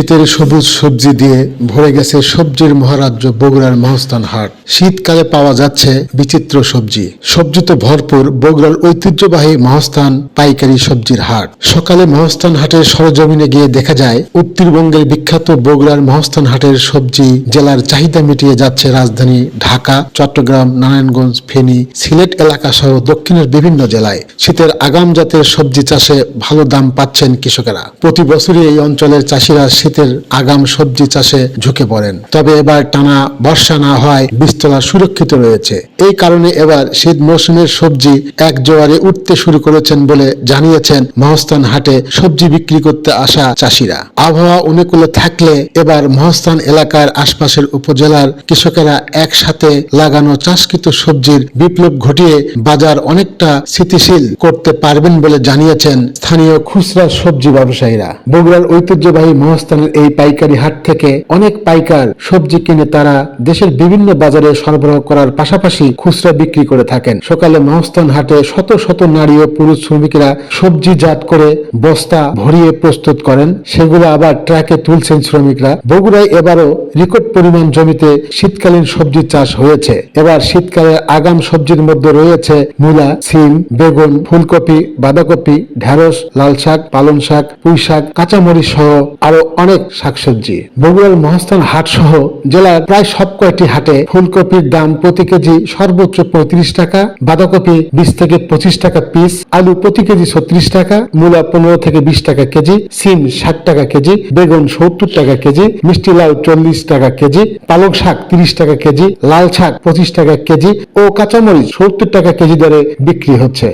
শীতের সবুজ সবজি দিয়ে ভরে গেছে সবজির মহারাজ্য বগুড়ার মহস্থান হাট। শীতকালে পাওয়া যাচ্ছে বিচিত্র সবজি। সবজি তো ভরপুর, বগুড়ার ঐতিহ্যবাহী মহস্থান পাইকারি সবজির হাট। সকালে মহস্থান হাটের সরজমিনে গিয়ে দেখা যায়, উত্তরবঙ্গের বিখ্যাত বগুড়ার মহস্থান হাটের সবজি জেলার চাহিদা মিটিয়ে যাচ্ছে রাজধানী ঢাকা, চট্টগ্রাম, নারায়ণগঞ্জ, ফেনী, সিলেট এলাকা সহ দক্ষিণের বিভিন্ন জেলায়। শীতের আগাম জাতের সবজি চাষে ভালো দাম পাচ্ছেন কৃষকেরা। প্রতি বছরই এই অঞ্চলের চাষিরা শীতের আগাম সবজি চাষে ঝুঁকে পড়েন। তবে এবার টানা বর্ষা না হয় বীজতলা সুরক্ষিত রয়েছে। এই কারণে এবার শীত মৌসুমের সবজি এক জোয়ারে উঠতে শুরু করেছেন বলে জানিয়েছেন মহস্থান হাটে সবজি বিক্রি করতে আসা চাষিরা। আবহাওয়া অনুকূলে থাকলে এবার মহস্থান এলাকার আশপাশের উপজেলার কৃষকেরা একসাথে লাগানো চাষকৃত সবজির বিপ্লব ঘটিয়ে বাজার অনেকটা স্থিতিশীল করতে পারবেন বলে জানিয়েছেন স্থানীয় খুচরা সবজি ব্যবসায়ীরা। বগুড়ার ঐতিহ্যবাহী মহস্থানের এই পাইকারি হাট থেকে অনেক পাইকার সবজি কিনে তারা দেশের বিভিন্ন বাজারে সরবরাহ করার পাশাপাশি খুচরা বিক্রি করে থাকেন। সকালে মহস্থান হাটে শত শত নারী ও পুরুষ শ্রমিকরা সবজি জাত করে বস্তা ভরিয়ে প্রস্তুত করেন। সেগুলো আবার ট্রাকে তুলছেন শ্রমিকরা। বগুড়ায় এবারও রেকর্ড পরিমাণ জমিতে শীতকালীন সবজি চাষ হয়েছে। এবার শীতকালে আগাম সবজির মধ্যে রয়েছে মূলা, সিম, বেগুন, ফুলকপি, বাঁধাকপি, ঢেঁড়স লাল শাক পালং শাক পুঁই শাক কাঁচামরিচ সহ আরও অনেক শাকসবজি। বগুড়ার মহাস্থান হাট সহ জেলার প্রায় সব কয়টি হাটে ফুলকপির দাম প্রতি কেজি সর্বোচ্চ পঁয়ত্রিশ টাকা, বাঁধাকপি বিশ থেকে পঁচিশ টাকা পিস আলু প্রতি কেজি ছত্রিশ টাকা, মূলা পনেরো থেকে বিশ টাকা কেজি, সিম ষাট টাকা কেজি, বেগুন সত্তর টাকা কেজি, মিষ্টি লাউ চল্লিশ টাকা কেজি, পালং শাক তিরিশ টাকা কেজি, লাল শাক পঁচিশ টাকা কেজি ও কাঁচামরিচ সত্তর টাকা কেজি দরে বিক্রি হচ্ছে।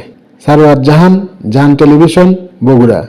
সারোয়ার জাহান জাহান টেলিভিশন, বগুড়া।